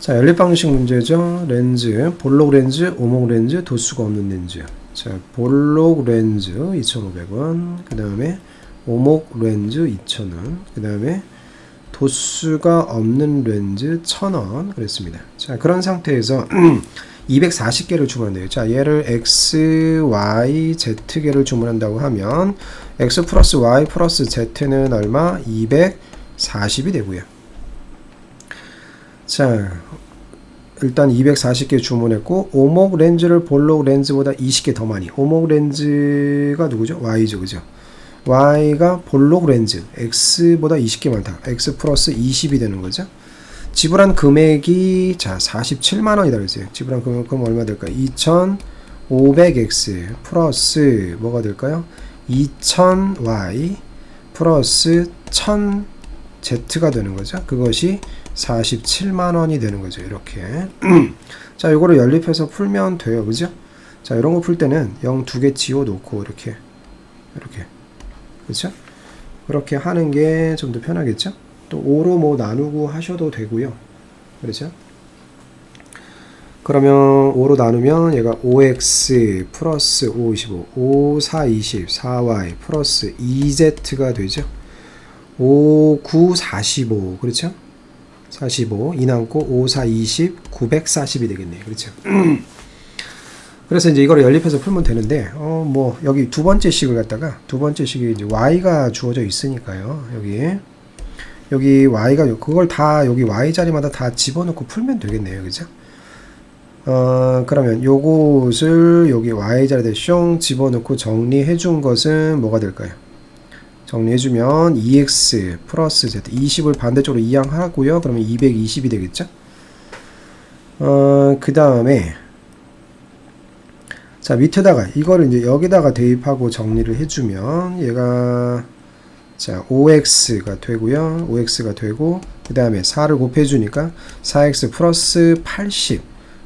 자, 연립 방식 문제죠. 렌즈, 볼록 렌즈, 오목 렌즈, 도수가 없는 렌즈. 자, 볼록 렌즈 2,500원. 그 다음에 오목 렌즈 2,000원. 그 다음에 도수가 없는 렌즈 1,000원. 그랬습니다. 자, 그런 상태에서 240개를 주문한대요. 자, 얘를 X, Y, Z개를 주문한다고 하면 X 플러스 Y 플러스 Z는 얼마? 240이 되고요. 자, 일단 240개 주문했고 오목 렌즈를 볼록 렌즈보다 20개 더 많이. 오목 렌즈가 누구죠? Y죠, 그죠? Y가 볼록 렌즈 X보다 20개 많다. X 플러스 20이 되는 거죠. 지불한 금액이 자 47만 원이다 그랬어요. 지불한 금액 그럼 얼마 될까요? 2,500x 플러스 뭐가 될까요? 2,000y 플러스 1,000z가 되는 거죠. 그것이 47만 원이 되는 거죠. 이렇게. 자, 요거를 연립해서 풀면 돼요. 그죠? 자, 이런 거 풀 때는 0 두 개 지워 놓고 이렇게 이렇게. 그렇죠? 그렇게 하는 게 좀 더 편하겠죠? 또 5로 뭐 나누고 하셔도 되고요. 그렇죠? 그러면 5로 나누면 얘가 5x 플러스 5, 25, 5, 4, 20, 4y 플러스 2z가 되죠. 5, 9, 45. 그렇죠? 45. 이 남고 5, 4, 20, 940이 되겠네요. 그렇죠? 그래서 이제 이거를 연립해서 풀면 되는데, 어, 뭐, 여기 두 번째 식을 갖다가, 두 번째 식이 이제 y가 주어져 있으니까요. 여기. 여기 y가, 그걸 다 여기 y 자리마다 다 집어넣고 풀면 되겠네요. 그죠? 어, 그러면 요것을 여기 y 자리에 숑 집어넣고 정리해 준 것은 뭐가 될까요? 정리해주면 2x 플러스 z 20을 반대쪽으로 이항하고요. 그러면 220이 되겠죠? 어, 그 다음에 자 밑에다가 이거를 이제 여기다가 대입하고 정리를 해주면 얘가 자 5x가 되고요. 5x가 되고 그 다음에 4를 곱해주니까 4x 플러스 80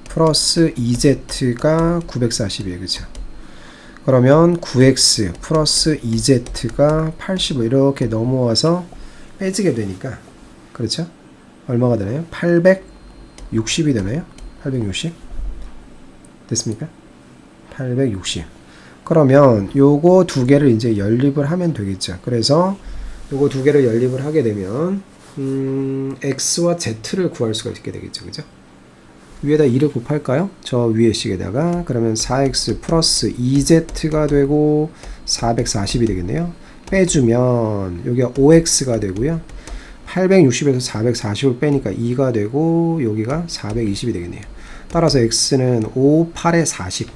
플러스 2z가 940이에요. 그죠? 그러면 9x 플러스 2z가 85 이렇게 넘어와서 빼지게 되니까 그렇죠? 얼마가 되나요? 860이 되나요? 860 됐습니까? 860 그러면 요거 두 개를 이제 연립을 하면 되겠죠. 그래서 요거 두 개를 연립을 하게 되면 음, x와 z를 구할 수가 있게 되겠죠. 그죠? 위에다 2를 곱할까요? 저 위에 식에다가 그러면 4x 플러스 2z가 되고 440이 되겠네요. 빼주면 여기가 5x가 되고요. 860에서 440을 빼니까 2가 되고 여기가 420이 되겠네요. 따라서 x는 5, 8에 40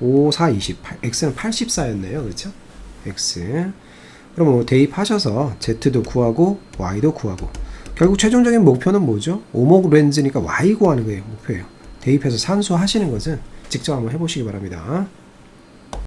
5, 4, 20 x는 84였네요. 그렇죠? x 그럼 뭐 대입하셔서 z도 구하고 y도 구하고 결국 최종적인 목표는 뭐죠? 오목 렌즈니까 Y 구하는 거예요. 목표예요. 대입해서 산수하시는 것은 직접 한번 해보시기 바랍니다.